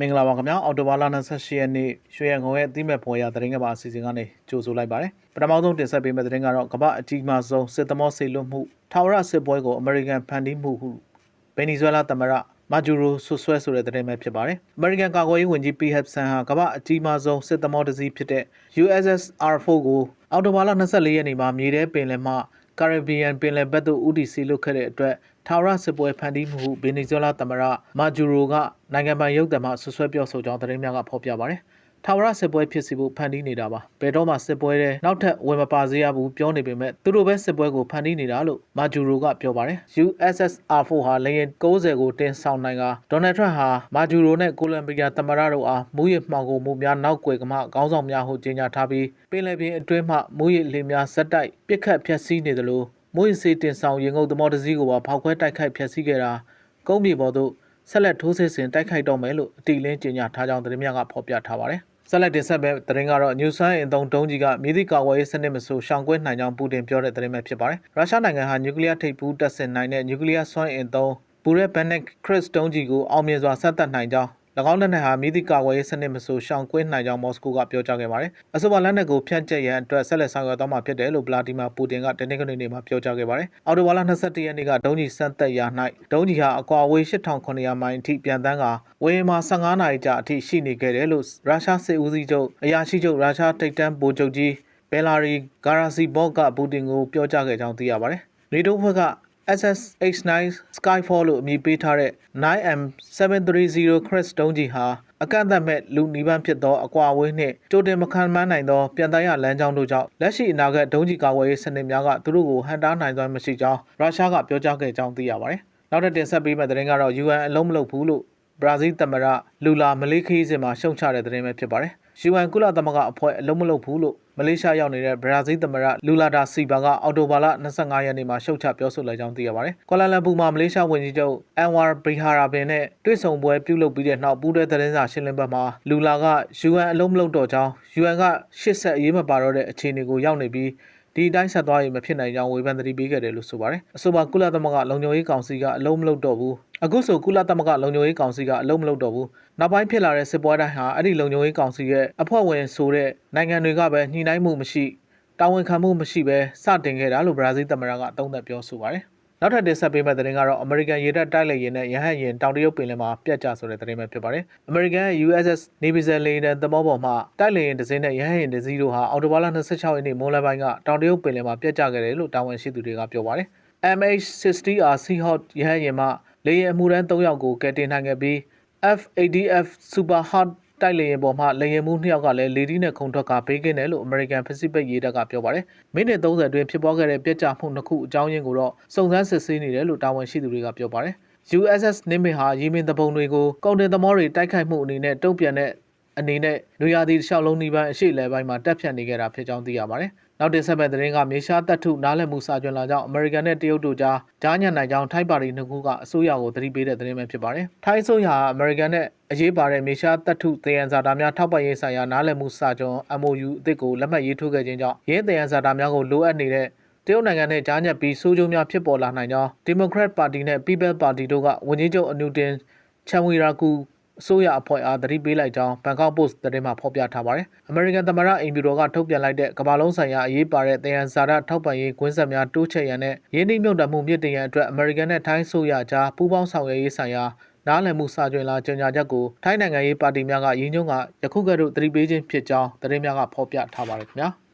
မင်္ဂလာပါခင်ဗျာအော်တိုဘာလ28ရက်နေ့ရွှေရငုံရဲ့အသီးမဲ့ပေါ်ရသတင်းကပါအစီအစဉ်ကနေကြိုဆိုလိုက်ပါတယ်ပထမဆုံးတင်ဆက်ပေးမယ့်သတင်းကတော့ကမ္ဘာအကြီးမားဆုံးစစ်သမောဆေလွတ်မှုထာဝရစစ်ပွဲကိုအမေရိကန်ဖန်တီးမှုဟုဗင်နီဇွဲလားသမ္မတမာဂျူရိုဆွဆွဲဆိုတဲ့သတင်းပဲဖြစ်ပါတယ်အမေရိကန်ကာကွယ်ရေးဝန်ကြီးပီဟက်ဆန်ဟာကမ္ဘာအကြီးမားဆုံးစစ်သမောတစ်စီးဖြစ်တဲ့ USS R4 ကိုအော်တိုဘာလ24ရက်နေ့မှာမြေထဲပင်လယ်မှကာရစ်ဘီယန်ပင်လယ်ဘက်သို့ဦးတည်စီလွတ်ခဲ့တဲ့အတွက် ထာဝရစစ်ပွဲဖန်တီးမှုဟုဗင်နီဇွဲလားသမ္မတမာဂျူရိုကနိုင်ငံပိုင်ရုပ်သံမှဆွဆွဲပြောဆိုကြောင်းသတင်းများကဖော်ပြပါတယ်။ထာဝရစစ်ပွဲဖြစ်စီဖို့ဖန်တီးနေတာပါ။ဘယ်တော့မှစစ်ပွဲတဲ့နောက်ထပ်ဝင်မပါစေရဘူးပြောနေပေမဲ့သူတို့ပဲစစ်ပွဲကိုဖန်တီးနေတာလို့မာဂျူရိုကပြောပါတယ်။ USS R4 ဟာလေယာဉ်60ကိုတင်ဆောင်နိုင်ကဒေါ်နယ်ထရန့်ဟာမာဂျူရိုနဲ့ကိုလံဘီယာသမ္မတတို့အားမူရစ်မှောင်ကုန်မှုများနောက်ွယ်ကမှခေါင်းဆောင်များဟုကြေညာထားပြီးပင်လယ်ပြင်အတွင်းမှမူရစ်လေများဇက်တိုက်ပစ်ခတ်ဖျက်ဆီးနေသလို မွေးစေးတင်ဆောင်ရင်ငုပ်သမောတစည်းကိုပါဖောက်ခွဲတိုက်ခိုက်ဖျက်ဆီးခဲ့တာကုန်းမြေပေါ်သို့ဆက်လက်ထိုးစစ်ဆင်တိုက်ခိုက်တော့မယ်လို့အတီလင်းကြေညာထားကြောင်းသတင်းများကဖော်ပြထားပါတယ်။ဆက်လက်တင်ဆက်မဲ့သတင်းကတော့ New Sun အင်တုံတုံးကြီးကမြေတိကာဝယ်ရေးစနစ်မဆိုရှောင်ကွင်းနိုင်ကြောင်းပူတင်ပြောတဲ့သတင်းပဲဖြစ်ပါတယ်။ရုရှားနိုင်ငံဟာနျူကလ িয়ার ထိပ်ဖူးတပ်ဆင်နိုင်တဲ့နျူကလ িয়ার စွမ်းအင်သုံးပူရဲဘန်နက်ခရစ်တုံးကြီးကိုအောင်မြင်စွာဆက်သက်နိုင်ကြောင်း၎ င်းလက်နက်ဟာမိသည့်ကာကွယ်ရေးစနစ်မဆိုရှောင်ကွင်းနိုင်ကြောင်းမော်စကိုကပြောကြားခဲ့ပါတယ်။အဆိုပါလက်နက်ကိုဖြန့်ကျက်ရန်အတွက်ဆက်လက်ဆောင်ရွက်သွားမှာဖြစ်တယ်လို့ဗလာဒီမာပူတင်ကတနင်္ဂနွေနေ့မှာပြောကြားခဲ့ပါတယ်။အော်တိုဘာလ22ရက်နေ့ကဒုံးကြီးစမ်းသက်ရာ၌ဒုံးကြီးဟာအကွာအဝေး8900မိုင်အထိပြန်တန်းကဝေးမှာ15နာရီကြာအထိရှိနေခဲ့တယ်လို့ရုရှားစစ်ဦးစီးချုပ်အရာရှိချုပ်ရုရှားထိပ်တန်းဗိုလ်ချုပ်ကြီးဘယ်လာရီဂါရာစီဘော့ကပူတင်ကိုပြောကြားခဲ့ကြောင်းသိရပါတယ်။နေတိုးဘက်က SSH9 Skyfall လို့အမည်ပေးထားတဲ့ 9M730 Chris ဒုံးကြီးဟာအကန့်အသတ်မဲ့လူနီးပန်းဖြစ်သောအကွာအဝေးနှင့်ကြိုတင်မခံမှန်းနိုင်သောပြန်တိုင်းရလမ်းကြောင်းတို့ကြောင့်လက်ရှိအနာဂတ်ဒုံးကြီးကာကွယ်ရေးစနစ်များကသူတို့ကိုဟန်တားနိုင်စွမ်းမရှိကြောင်းရုရှားကပြောကြားခဲ့ကြောင်းသိရပါတယ်။နောက်ထပ်တင်ဆက်ပေးမယ့်သတင်းကတော့ UN အလုံးမလုံးဘူးလို့ဘရာဇီးသမ္မတလူလာမလေးခီးစင်မှာရှုံချတဲ့သတင်းပဲဖြစ်ပါတယ်။ UN ကုလသမဂ္ဂအဖွဲ့အလုံးမလုံးဘူးလို့မလေးရှားရောက်နေတဲ့ဘရာဇီးသမ္မတလူလာဒါစီဘာကအော်တိုဘာလ25ရက်နေ့မှာရှုတ်ချပြောဆိုလိုက်ကြောင်းသိရပါတယ်။ကွာလာလမ်ပူမှာမလေးရှားဝန်ကြီးချုပ်အန်ဝါဘီဟာရာဘင်နဲ့တွေ့ဆုံပွဲပြုလုပ်ပြီးတဲ့နောက်ပူးတွဲသတင်းစာရှင်းလင်းပွဲမှာလူလာက UN အလုံးမလုံးတော့ကြောင်း UN ကရှစ်ဆက်အရေးမပါတော့တဲ့အခြေအနေကိုရောက်နေပြီး ဒီအတိုင်းဆက်သွားရင်မဖြစ်နိုင်ကြောင်းဝေဖန်သတိပေးခဲ့တယ်လို့ဆိုပါတယ်။အဆိုပါကုလသမဂ္ဂလုံခြုံရေးကောင်စီကအလုံးမလုံးတော့ဘူး။အခုဆိုကုလသမဂ္ဂလုံခြုံရေးကောင်စီကအလုံးမလုံးတော့ဘူး။နောက်ပိုင်းဖြစ်လာတဲ့စစ်ပွဲတိုင်းဟာအဲ့ဒီလုံခြုံရေးကောင်စီရဲ့အဖွဲ့ဝင်ဆိုတဲ့နိုင်ငံတွေကပဲညှိနှိုင်းမှုမရှိတာဝန်ခံမှုမရှိဘဲစတင်ခဲ့တာလို့ဘရာဇီးသမ္မတကတုံ့သက်ပြောဆိုပါတယ်။ နောက်ထပ်တင်ဆက်ပေးမယ့်သတင်းကတော့ American ရေတပ်တိုက်လေယာဉ်နဲ့ရဟတ်ယာဉ်တောင်တရုတ်ပင်လယ်မှာပြတ်ကျဆိုတဲ့သတင်းပဲဖြစ်ပါတယ်။ American USS Navy လေယာဉ်သဘောပေါ်မှာတိုက်လေယာဉ်တစ်စင်းနဲ့ရဟတ်ယာဉ်တစ်စီးတို့ဟာအော်တိုဘာလ26ရက်နေ့မိုးလယ်ပိုင်းကတောင်တရုတ်ပင်လယ်မှာပြတ်ကျခဲ့တယ်လို့တာဝန်ရှိသူတွေကပြောပါတယ်။ MH60R Seahawk ရဟတ်ယာဉ်မှလေယာဉ်အမှုရန်3ယောက်ကိုကယ်တင်နိုင်ခဲ့ပြီး F-ADF Super Hot တိုက်လေယာဉ်ပေါ်မှာလေယာဉ်မှုနှစ်ယောက်ကလည်းလေဒီနဲ့ခုန်ထွက်ကဘေးကင်းတယ်လို့ American Pacific ရေတပ်ကပြောပါတယ်။မိနစ်30အတွင်းဖြစ်ပွားခဲ့တဲ့ပြက်ကျမှုနှစ်ခုအကြောင်းရင်းကိုတော့စုံစမ်းစစ်ဆေးနေတယ်လို့တာဝန်ရှိသူတွေကပြောပါတယ်။ USS Nimitz ဟာယီမင်တပုံတွေကိုကုန်တင်သမောတွေတိုက်ခိုက်မှုအနေနဲ့တုံ့ပြန်တဲ့ အနေနဲ့နွေရာသီတစ်လျှောက်လုံးနှီးပန်းအရှိလယ်ပိုင်းမှာတက်ဖြတ်နေကြတာဖြစ်ကြောင်းသိရပါတယ်။နောက်တင်ဆက်မဲ့သတင်းကမြေရှားတပ်ထုနားလည်မှုစာကျွမ်းလာကြောင်းအမေရိကန်နဲ့တရုတ်တို့ကြားကြားညံနိုင်ကြောင်းထိုင်းပါတီနှစ်ခုကအစိုးရကိုသတိပေးတဲ့သတင်းပဲဖြစ်ပါတယ်။ထိုင်းအစိုးရဟာအမေရိကန်နဲ့အရေးပါတဲ့မြေရှားတပ်ထုသေယံဇာတာများထောက်ပံ့ရေးဆိုင်ရာနားလည်မှုစာကျွမ်း MOU အသစ်ကိုလက်မှတ်ရေးထိုးခဲ့ခြင်းကြောင့်ရင်းသေယံဇာတာများကိုလိုအပ်နေတဲ့တရုတ်နိုင်ငံနဲ့ကြားညက်ပြီးစိုးကျိုးများဖြစ်ပေါ်လာနိုင်ကြောင်း Democrat Party နဲ့ People Party တို့ကဝန်ကြီးချုပ်အနူတင်ချန်ဝီရာကူ အစိုးရအဖွဲ့အားသတိပေးလိုက်ကြောင်းဘန်ကောက်ပို့စ်သတင်းမှာဖော်ပြထားပါတယ်။ American သမ္မတအိမ်ဖြူတော်ကထုတ်ပြန်လိုက်တဲ့ကမ္ဘာလုံးဆိုင်ရာအရေးပါတဲ့တယံဇာတထောက်ပံ့ရေးကွင်းဆက်များတိုးချဲ့ရန်နဲ့ရင်းနှီးမြှုပ်နှံမှုမြင့်တင်ရန်အတွက် American နဲ့ထိုင်းဆိုရကြားပူးပေါင်းဆောင်ရွက်ရေးဆိုင်ရာနားလည်မှုစာကျွင်လာကြေညာချက်ကိုထိုင်းနိုင်ငံရေးပါတီများကရင်းညွှန်းကယခုကဲ့သို့သတိပေးခြင်းဖြစ်ကြောင်းသတင်းများကဖော်ပြထားပါတယ်ခင်ဗျာ။